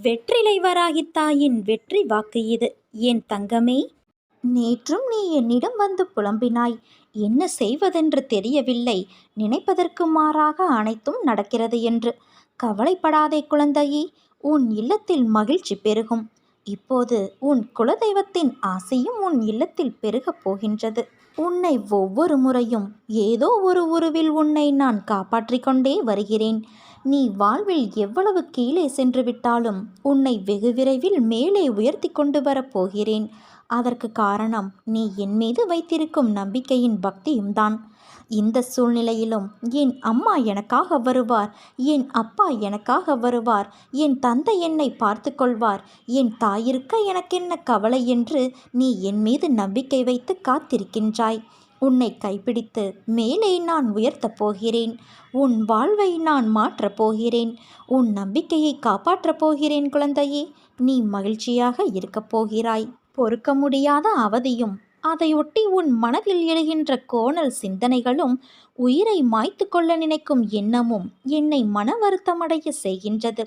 வெற்றிலை வராகி தாயின் வெற்றி வாக்கு இது. என் தங்கமே? நேற்றும் நீ என்னிடம் வந்து புலம்பினாய். என்ன செய்வதென்று தெரியவில்லை. நினைப்பதற்கு மாறாக அனைத்தும் நடக்கிறது என்று. கவலைப்படாதே குழந்தையே உன் இல்லத்தில் மகிழ்ச்சி பெருகும். இப்போது உன் குலதெய்வத்தின் ஆசையும் உன் இல்லத்தில் பெருகப் போகின்றது. உன்னை ஒவ்வொரு முறையும் ஏதோ ஒரு உருவில் உன்னை நான் காப்பாற்றிக் கொண்டே வருகிறேன். நீ வாழ்வில் எவ்வளவு கீழே சென்று விட்டாலும் உன்னை வெகு விரைவில் மேலே உயர்த்தி கொண்டு வரப்போகிறேன் அதற்கு காரணம் நீ என் மீது வைத்திருக்கும் நம்பிக்கையின் பக்தியும் தான். இந்த சூழ்நிலையிலும் என் அம்மா எனக்காக வருவார் என் அப்பா எனக்காக வருவார் என் தந்தை என்னை பார்த்து கொள்வார் என் தாயிருக்க எனக்கென்ன கவலை என்று நீ என் மீது நம்பிக்கை வைத்து காத்திருக்கின்றாய். உன்னை கைப்பிடித்து மேலே நான் உயர்த்தப் போகிறேன். உன் வாழ்வை நான் மாற்றப் போகிறேன். உன் நம்பிக்கையை காப்பாற்றப் போகிறேன் குழந்தையே. நீ மகிழ்ச்சியாக இருக்கப் போகிறாய். பொறுக்க முடியாத அவதியும் அதையொட்டி உன் மனதில் எழுகின்ற கோணல் சிந்தனைகளும் உயிரை மாய்த்து கொள்ள நினைக்கும் எண்ணமும் என்னை மன வருத்தமடைய செய்கின்றது.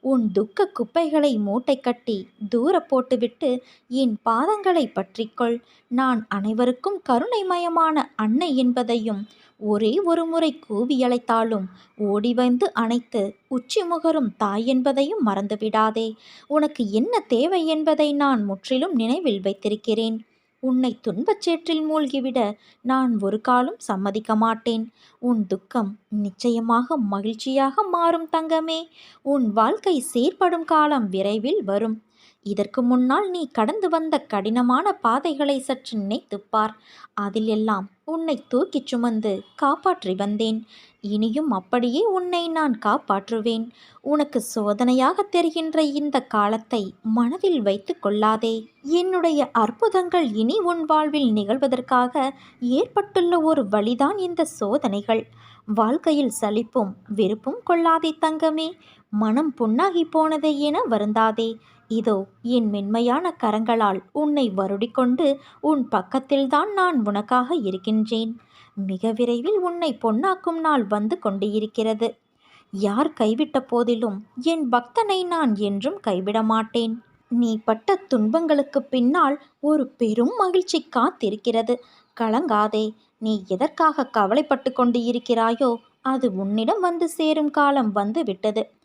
உன் துக்க குப்பைகளை மூட்டை கட்டி தூர போட்டுவிட்டு என் பாதங்களை பற்றிக்கொள். நான் அனைவருக்கும் கருணைமயமான அன்னை என்பதையும் ஒரே ஒரு முறை கூவி அழைத்தாலும் ஓடி வந்து அணைத்து உச்சி முகரும் தாய் என்பதையும் மறந்துவிடாதே. உனக்கு என்ன தேவை என்பதை நான் முற்றிலும் நினைவில் வைத்திருக்கிறேன். உன்னை துன்பச் சேற்றில் மூழ்கிவிட நான் ஒரு காலம் சம்மதிக்க மாட்டேன். உன் துக்கம் நிச்சயமாக மகிழ்ச்சியாக மாறும் தங்கமே. உன் வாழ்க்கை சீர்படும் காலம் விரைவில் வரும். இதற்கு முன்னால் நீ கடந்து வந்த கடினமான பாதைகளை சற்று நினைத்துப்பார் அதில் எல்லாம் உன்னை தூக்கிச் சுமந்து காப்பாற்றி வந்தேன். இனியும் அப்படியே உன்னை நான் காப்பாற்றுவேன். உனக்கு சோதனையாக தெரிகின்ற இந்த காலத்தை மனதில் வைத்து கொள்ளாதே. என்னுடைய அற்புதங்கள் இனி உன் வாழ்வில் நிகழ்வதற்காக ஏற்பட்டுள்ள ஒரு வழிதான் இந்த சோதனைகள். வாழ்க்கையில் சலிப்பும் வெறுப்பும் கொள்ளாதே தங்கமே. மனம் புண்ணாகி போனதே என வருந்தாதே. இதோ என் மென்மையான கரங்களால் உன்னை வருடிக்கொண்டு உன் பக்கத்தில்தான் நான் உனக்காக இருக்கின்றேன். மிக விரைவில் உன்னை பொன்னாக்கும் நாள் வந்து கொண்டு இருக்கிறது யார் கைவிட்ட போதிலும் என் பக்தனை நான் என்றும் கைவிட மாட்டேன். நீ பட்ட துன்பங்களுக்கு பின்னால் ஒரு பெரும் மகிழ்ச்சி காத்திருக்கிறது. கலங்காதே நீ எதற்காக கவலைப்பட்டு கொண்டு இருக்கிறாயோ அது உன்னிடம் வந்து சேரும் காலம் வந்து விட்டது.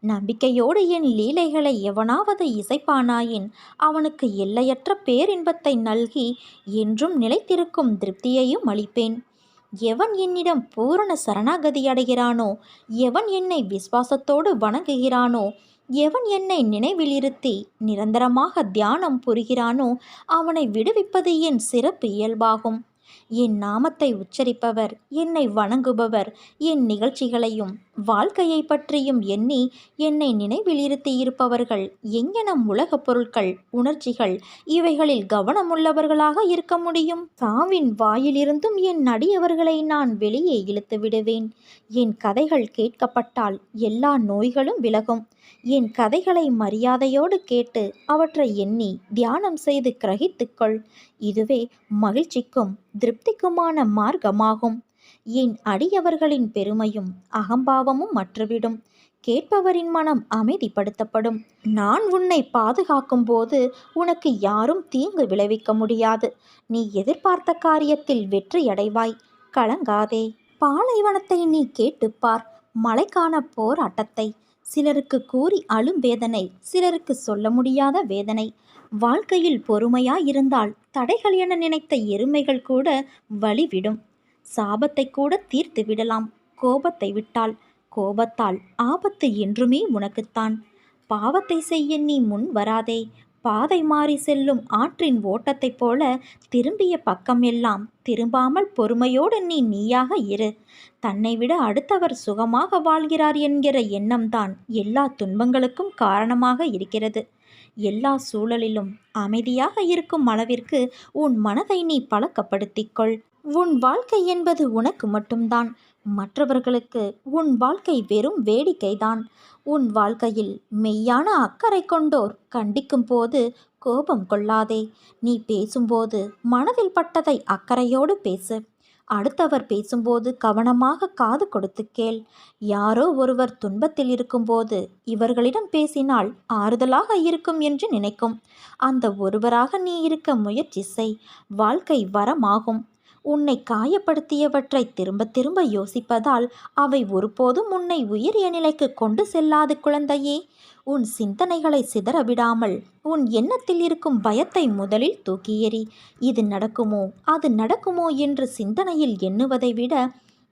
நம்பிக்கையோடு என் லீலைகளை எவனாவது இசைப்பானாயின் அவனுக்கு எல்லையற்ற பேரின்பத்தை நல்கி என்றும் நிலைத்திருக்கும் திருப்தியையும் அளிப்பேன். எவன் என்னிடம் பூரண சரணாகதி அடைகிறானோ எவன் என்னை விசுவாசத்தோடு வணங்குகிறானோ எவன் என்னை நினைவிலிருத்தி நிரந்தரமாக தியானம் புரிகிறானோ அவனை விடுவிப்பது என் சிறப்பு இயல்பாகும். என் நாமத்தை உச்சரிப்பவர் என்னை வணங்குபவர் என் நிகழ்ச்சிகளையும் வாழ்க்கையை பற்றியும் எண்ணி என்னை நினைவில் இருப்பவர்கள் எங்கெனம் உலகப் பொருட்கள் உணர்ச்சிகள் இவைகளில் கவனமுள்ளவர்களாக இருக்க முடியும்? சாவின் வாயிலிருந்தும் என் நடியவர்களை நான் வெளியே இழுத்து விடுவேன். என் கதைகள் கேட்கப்பட்டால் எல்லா நோய்களும் விலகும். என் கதைகளை மரியாதையோடு கேட்டு அவற்றை எண்ணி தியானம் செய்து கிரகித்துக்கொள். இதுவே மகிழ்ச்சிக்கும் திருப்திக்குமான மார்க்கமாகும். என் அடியவர்களின் பெருமையும் அகம்பாவமும் மற்றுவிடும் கேட்பவரின் மனம் அமைதிப்படுத்தப்படும். நான் உன்னை பாதுகாக்கும் போது உனக்கு யாரும் தீங்கு விளைவிக்க முடியாது. நீ எதிர்பார்த்த காரியத்தில் வெற்றியடைவாய். கலங்காதே. பாலைவனத்தை நீ கேட்டுப்பார் மழைக்கான போராட்டத்தை. சிலருக்கு கூறி அழும் வேதனை. சிலருக்கு சொல்ல முடியாத வேதனை. வாழ்க்கையில் பொறுமையாயிருந்தால் தடைகள் என நினைத்த எருமைகள் கூட வழிவிடும். சாபத்தை கூட தீர்த்து விடலாம். கோபத்தை விட்டால் கோபத்தால் ஆபத்து என்றுமே உனக்குத்தான். பாவத்தை செய்ய நீ முன் வராதே. பாதை மாறி செல்லும் ஆற்றின் ஓட்டத்தைப் போல திரும்பிய பக்கம் எல்லாம் திரும்பாமல் பொறுமையோடு நீ நீயாக இரு. தன்னை விட அடுத்தவர் சுகமாக வாழ்கிறார் என்கிற எண்ணம்தான் எல்லா துன்பங்களுக்கும் காரணமாக இருக்கிறது. எல்லா சூழலிலும் அமைதியாக இருக்கும் அளவிற்கு உன் மனதை நீ பழக்கப்படுத்திக்கொள் உன் வாழ்க்கை என்பது உனக்கு மட்டும்தான். மற்றவர்களுக்கு உன் வாழ்க்கை வெறும் வேடிக்கைதான். உன் வாழ்க்கையில் மெய்யான அக்கறை கொண்டோர் கண்டிக்கும் போது கோபம் கொள்ளாதே. நீ பேசும்போது மனதில் பட்டதை அக்கறையோடு பேசு. அடுத்தவர் பேசும்போது கவனமாக காது கொடுத்து கேள். யாரோ ஒருவர் துன்பத்தில் இருக்கும்போது இவர்களிடம் பேசினால் ஆறுதலாக இருக்கும் என்று நினைக்கும். அந்த ஒருவராக நீ இருக்க முயற்சி செய். வாழ்க்கை வரமாகும். உன்னை காயப்படுத்தியவற்றை திரும்ப திரும்ப யோசிப்பதால் அவை ஒருபோதும் உன்னை உயரிய நிலைக்கு கொண்டு செல்லாது குழந்தையே. உன் சிந்தனைகளை சிதறவிடாமல் உன் எண்ணத்தில் இருக்கும் பயத்தை முதலில் தூக்கி எறி இது நடக்குமோ? அது நடக்குமோ? என்று சிந்தனையில் எண்ணுவதை விட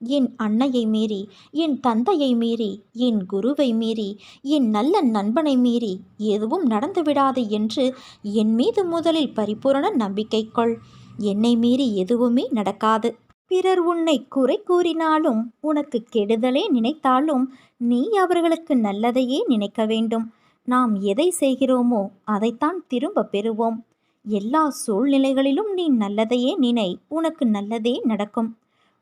என் அன்னையை மீறி என் தந்தையை மீறி என் குருவை மீறி என் நல்ல நண்பனை மீறி எதுவும் நடந்துவிடாது என்று என் மீது முதலில் பரிபூரண நம்பிக்கை கொள். என்னை மீறி எதுவுமே நடக்காது. பிறர் உன்னை குறை கூறினாலும் உனக்கு கெடுதலே நினைத்தாலும் நீ அவர்களுக்கு நல்லதையே நினைக்க வேண்டும். நாம் எதை செய்கிறோமோ அதைத்தான் திரும்ப பெறுவோம். எல்லா சூழ்நிலைகளிலும் நீ நல்லதையே நினை உனக்கு நல்லதே நடக்கும்.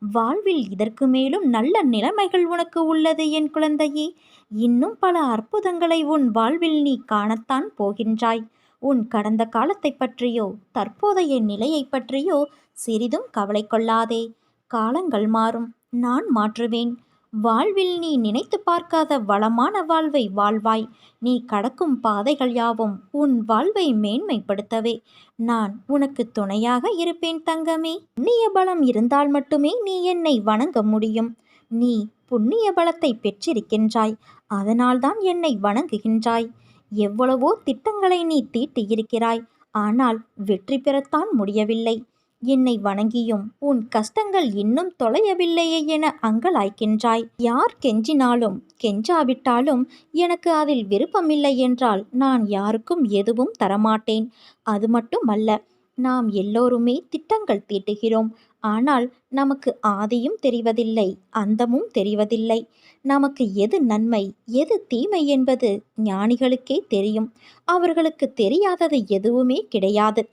வாழ்வில் இதற்கு மேலும் நல்ல நிலைமைகள் உனக்கு உள்ளது என் குழந்தையே. இன்னும் பல அற்புதங்களை உன் வாழ்வில் நீ காணத்தான் போகின்றாய். உன் கடந்த காலத்தை பற்றியோ தற்போதைய நிலையை பற்றியோ சிறிதும் கவலை கொள்ளாதே. காலங்கள் மாறும் நான் மாற்றுவேன். வாழ்வில் நீ நினைத்து பார்க்காத வளமான வாழ்வை வாழ்வாய். நீ கடக்கும் பாதைகள் யாவும் உன் வாழ்வை மேன்மைப்படுத்தவே. நான் உனக்கு துணையாக இருப்பேன் தங்கமே. புண்ணிய பலம் இருந்தால் மட்டுமே நீ என்னை வணங்க முடியும். நீ புண்ணிய பலத்தை பெற்றிருக்கின்றாய் அதனால்தான் என்னை வணங்குகின்றாய். எவ்வளவோ திட்டங்களை நீ தீட்டியிருக்கிறாய் ஆனால் வெற்றி பெறத்தான் முடியவில்லை. என்னை வணங்கியும் உன் கஷ்டங்கள் இன்னும் தொலையவில்லையே என அங்கலாய்க்கின்றாய். யார் கெஞ்சினாலும் கெஞ்சாவிட்டாலும் எனக்கு அதில் விருப்பமில்லை என்றால் நான் யாருக்கும் எதுவும் தரமாட்டேன். அது மட்டுமல்ல நாம் எல்லோருமே திட்டங்கள் தீட்டுகிறோம். ஆனால் நமக்கு ஆதியும் தெரிவதில்லை அந்தமும் தெரிவதில்லை. நமக்கு எது நன்மை எது தீமை என்பது ஞானிகளுக்கே தெரியும். அவர்களுக்கு தெரியாதது எதுவுமே கிடையாது.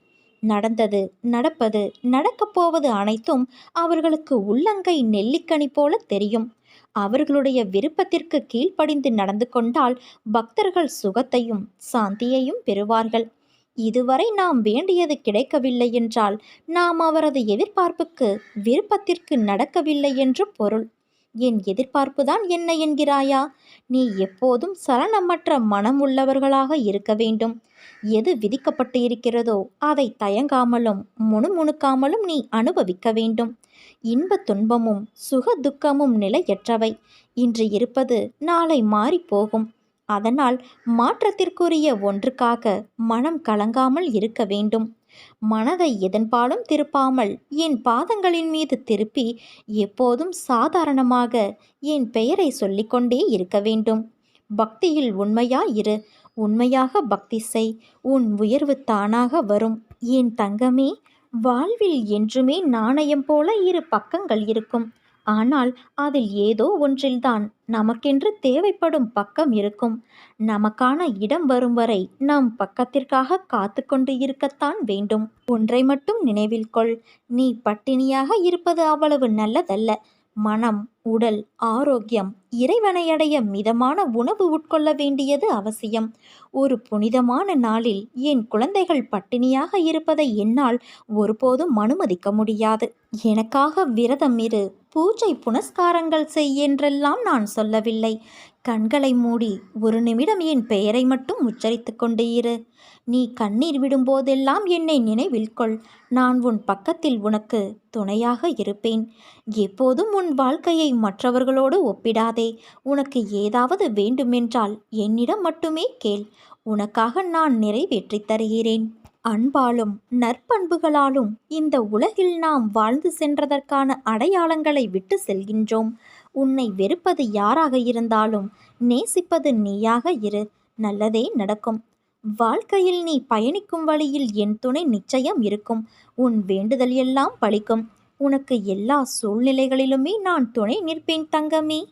நடந்தது நடப்பது நடக்கப் போவது அனைத்தும் அவர்களுக்கு உள்ளங்கை நெல்லிக்கனி போல தெரியும். அவர்களுடைய விருப்பத்திற்கு கீழ்ப்படிந்து நடந்து கொண்டால் பக்தர்கள் சுகத்தையும் சாந்தியையும் பெறுவார்கள். இதுவரை நாம் வேண்டியது கிடைக்கவில்லை என்றால் நாம் அவரது எதிர்பார்ப்புக்கு விருப்பத்திற்கு நடக்கவில்லை என்று பொருள். என் எதிர்பார்ப்புதான் என்ன என்கிறாயா? நீ எப்போதும் சலனமற்ற மனம் உள்ளவர்களாக இருக்க வேண்டும். எது விதிக்கப்பட்டு இருக்கிறதோ அதை தயங்காமலும் முணுமுணுக்காமலும் நீ அனுபவிக்க வேண்டும். இன்ப துன்பமும் சுக துக்கமும் நிலையற்றவை. இன்று இருப்பது நாளை மாறிப்போகும் அதனால் மாற்றத்திற்குரிய ஒன்றுக்காக மனம் கலங்காமல் இருக்க வேண்டும். மனதை எதன்பாலும் திருப்பாமல் என் பாதங்களின் மீது திருப்பி எப்போதும் சாதாரணமாக என் பெயரை சொல்லிக்கொண்டே இருக்க வேண்டும். பக்தியில் உண்மையாயிரு உண்மையாக பக்தி செய். உன் உயர்வு தானாக வரும். என் தங்கமே வாழ்வில் என்றுமே நாணயம் போல இரு பக்கங்கள் இருக்கும். ஆனால் அதில் ஏதோ ஒன்றில்தான் நமக்கென்று தேவைப்படும் பக்கம் இருக்கும். நமக்கான இடம் வரும் வரை நம் பக்கத்திற்காக காத்து கொண்டு இருக்கத்தான் வேண்டும். ஒன்றை மட்டும் நினைவில் கொள். நீ பட்டினியாக இருப்பது அவ்வளவு நல்லதல்ல. மனம் உடல் ஆரோக்கியம் இறைவனை அடைய மிதமான உணவு உட்கொள்ள வேண்டியது அவசியம். ஒரு புனிதமான நாளில் என் குழந்தைகள் பட்டினியாக இருப்பதை என்னால் ஒருபோதும் அனுமதிக்க முடியாது. எனக்காக விரதம் இரு பூஜை புனஸ்காரங்கள் செய் என்றெல்லாம் நான் சொல்லவில்லை. கண்களை மூடி ஒரு நிமிடம் என் பெயரை மட்டும் உச்சரித்து கொண்டு இரு. நீ கண்ணீர் விடும்போதெல்லாம் என்னை நினைவில் கொள். நான் உன் பக்கத்தில் உனக்கு துணையாக இருப்பேன். எப்போதும் உன் வாழ்க்கையை மற்றவர்களோடு ஒப்பிடாதே. உனக்கு ஏதாவது வேண்டுமென்றால் என்னிடம் மட்டுமே கேள். உனக்காக நான் நிறைவேற்றித் தருகிறேன். அன்பாலும் நற்பண்புகளாலும் இந்த உலகில் நாம் வாழ்ந்து சென்றதற்கான அடையாளங்களை விட்டு செல்கின்றோம். உன்னை வெறுப்பது யாராக இருந்தாலும் நேசிப்பது நீயாக இரு. நல்லதே நடக்கும். வாழ்க்கையில் நீ பயணிக்கும் வழியில் என் துணை நிச்சயம் இருக்கும். உன் வேண்டுதல் எல்லாம் பழிக்கும். உனக்கு எல்லா சூழ்நிலைகளிலுமே நான் துணை நிற்பேன் தங்கமே.